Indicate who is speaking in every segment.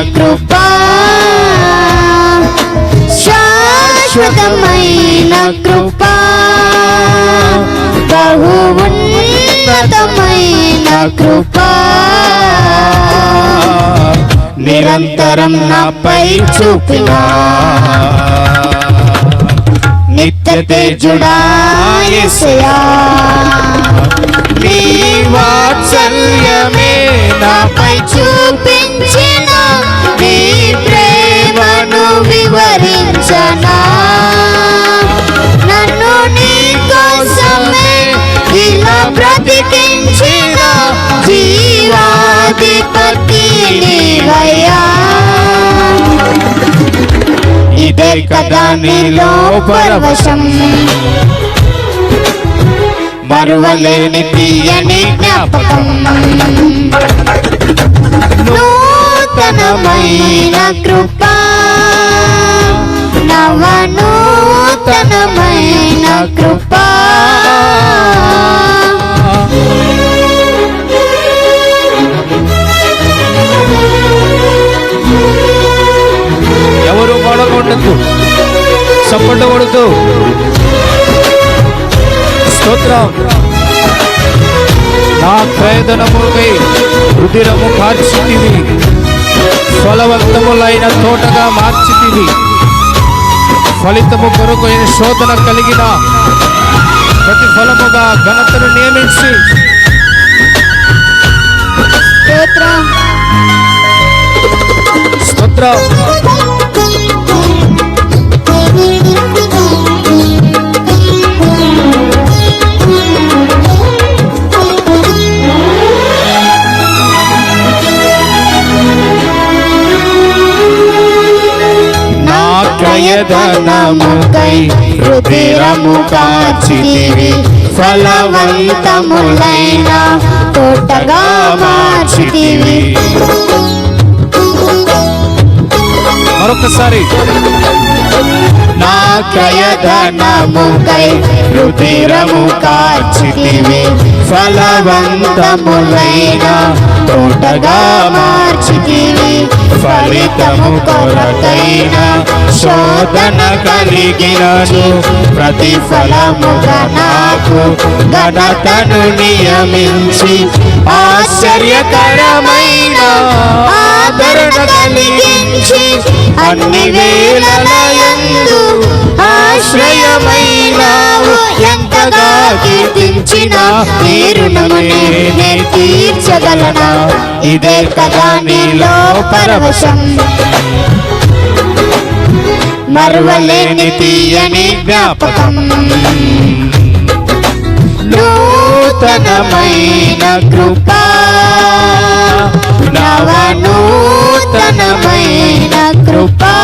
Speaker 1: కృపా. శాశ్వతమైన కృప. బహు ఉన్నతమైన కృప. నిరంతరం నాపై చూపినా. నిత్య తేజుడా నీ వాత్సల్యమే నాపై చూపించిన కదా నీలో పరవశం మరువలేని తీయని జ్ఞాపకం నూతనమైన కృప. నవనూతనమైన కృప.
Speaker 2: కొడుతూ స్తోత్రం. నా క్రయధనముపై రుధిరము కార్చితివి. ఫలవంతములైన తోటగా మార్చితివి. ఫలితము కొరకు అయిన శోధన కలిగిన ప్రతి ఫలముగా ఘనతను నియమించి.
Speaker 1: స్తోత్రం.
Speaker 2: స్తోత్రం.
Speaker 1: క్రయధనముకై రుధిరము కాచితివి ఫలవంతములైన తోటగా మార్చితివి.
Speaker 2: మరొకసారి
Speaker 1: నా క్రయధనముకై రుధిరము కాచితివి ఫలవంతములైన తోటగా మార్చితివి. ఫలితము కొరకైన శోధన కలిగినను ప్రతిఫలముగా నాకు ఘనతను నియమించి ఆశ్చర్యకరమైన ఆదరణ కలిగించి అన్ని వేళలయందు ఆశ్రయమైనా ఎంతగా కీర్తించిన నీ రుణముని తీర్చగలనా? ఇదే కదా నీలో పరవశం మరువలేని తీయని జ్ఞాపకం. నూతనమైన కృప. నవ
Speaker 2: నూతనమైన
Speaker 1: కృపా.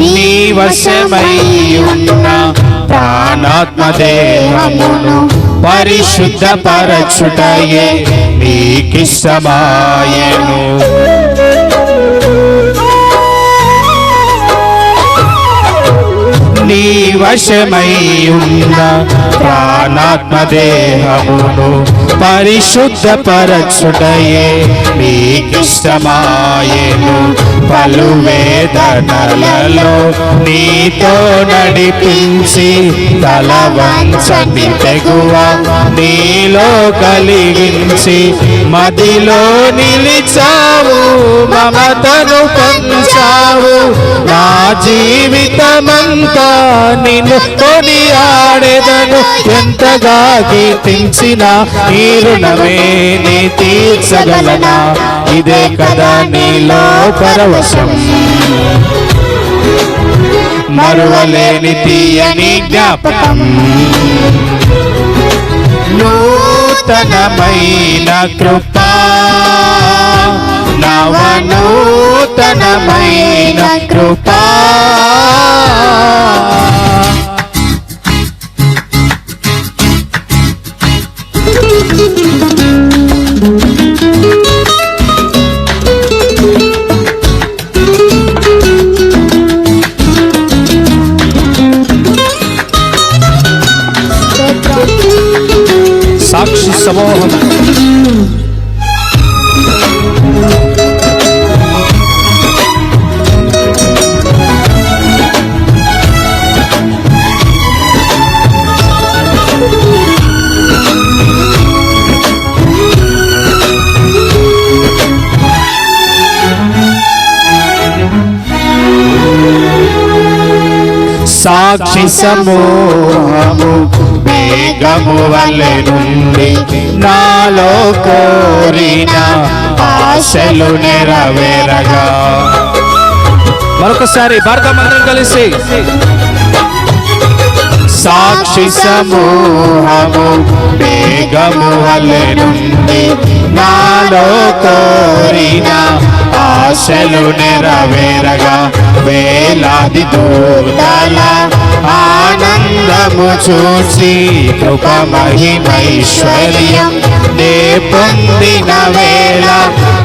Speaker 2: నీ వశమై ఉన్న ప్రాణాత్మ దేహమును పరిశుద్ధపరచుటయే నీకిష్టమాయను నీ వశమై ఉన్న ప్రాణాత్మ దేహమును పరిశుద్ధపరచుటయే మీకిష్టమాయెను పలు వేదనలలో నీతో నడిపించి తల వంచని తెగువ నీలో కలిగించి మదిలో నిలిచావు మమతను పంచావు. నా జీవితమంతా నిన్ను కొని ఆడేదను ఎంతగా కీర్తించిన ఈ రుణమే నీ తీర్చగలనా? ఇదే కదా నీలో పరవశం. మరువలేని తీయని జ్ఞాపకం. నూతనమైన కృపా. నవనూతనమైన కృప. సాక్షి సమూహము మేఘము వలె నుండి నాలో కోరిన ఆశలు నెరవేరగా. మరొకసారి భారతమందరం కలిసి. సాక్షి సమూహము మేఘము వలె నుండి నాలో కోరిన ఆశలు నెరవేరగా వేలాది దూతల ఆనందము చూసి కృప మహిమైశ్వర్యం. నే పొందిన వేళ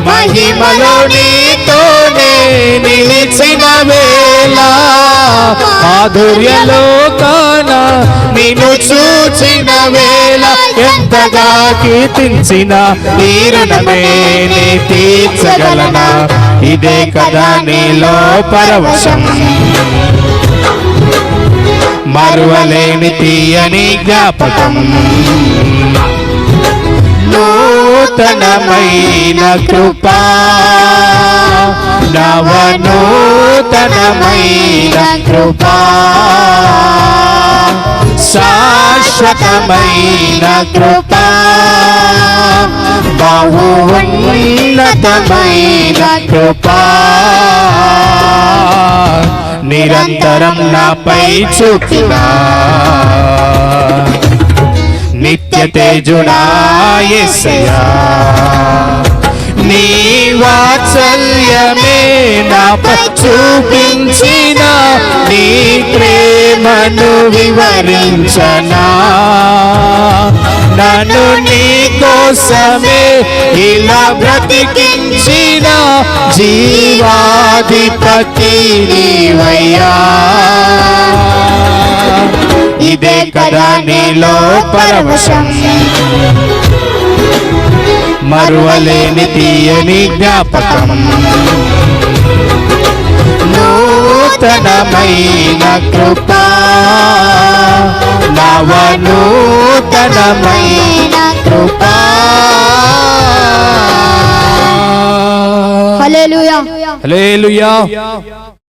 Speaker 2: మహిమలో నీతోనే నిలిచిన వేళ. మాధుర్యలో కాన నిన్ను చూచిన వేళ ఎంతగా కీర్తించిన తీరునమే నీ తీర్చగలనా? ఇదే కదా నీలో పరవశం. మరువలేని తీయని జ్ఞాపకం. నూతనమైన కృపా. నవనూతనమైన కృపా. శాశ్వతమైన కృప. బహు ఉన్నతమైన కృప. నిరంతరం నాపై చూపినా నిత్య తేజుడాయసయా నీ వాత్సల్యమే నాపై చూపించిన నీ ప్రేమను వివరించనా? నన్ను నీ కోసమే ఇలా బ్రతికించిన జీవాధిపతి నీవయ్యా ఇదే కదా నీలో పరవశం మరువలేని తీయని జ్ఞాపకం. నూతనమైన కృపా నవనూతనమైన కృపా.
Speaker 1: హల్లెలూయా.
Speaker 2: హల్లెలూయా.